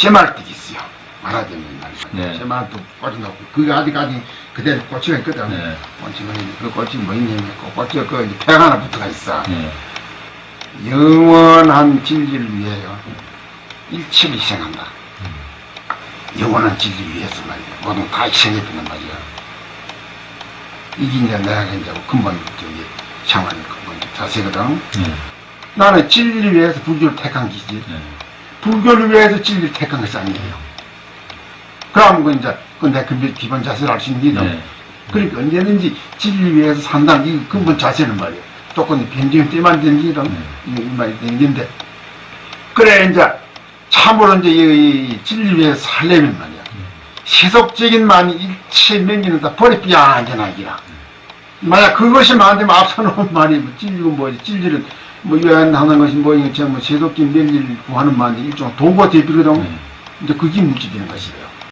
씨말뚝이 있어요. 말하자면. 네. 씨말뚝 꽂아놓고 그게 아직까지 그대로 꽂히가 있거든. 네. 있는데 그 꽂히 뭐있냐 그 꽂혀 그 이제 태가 하나 붙어가 있어. 네. 영원한 진리를 위하여 일체를 희생한다. 영원한 진리를 위해서 말이야. 모든 다 희생해주는 말이야. 이게 이제 내가 이제 근본 저기 창환의 근본 자세거든. 네. 나는 진리를 위해서 불교를 택한 기지. 네. 불교를 위해서 진리를 택한 것이 아니에요. 그럼 그 이제 그내 근본 기본 자세를 알 수 있는 게 네. 그러니까 언제든지 진리를 위해서 산다는 이 근본 자세는 말이에요. 조금 변경 때만 되는 게 이런 이 말이 되는 건데 그래 이제 참으로 이제 이, 이 진리를 위해서 살려면 말이야. 세속적인 만이 일체 명기는 다 버리비야 안전하기라. 만약 그것이 만되면 앞서놓은 말이 뭐 진리고 뭐지 진리를 뭐 유한하는 것이 뭐 이거 뭐 세속적인 명리를 구하는 말이 일종 도구 대비거든. 네. 이제 그게 문제되는 것이에요.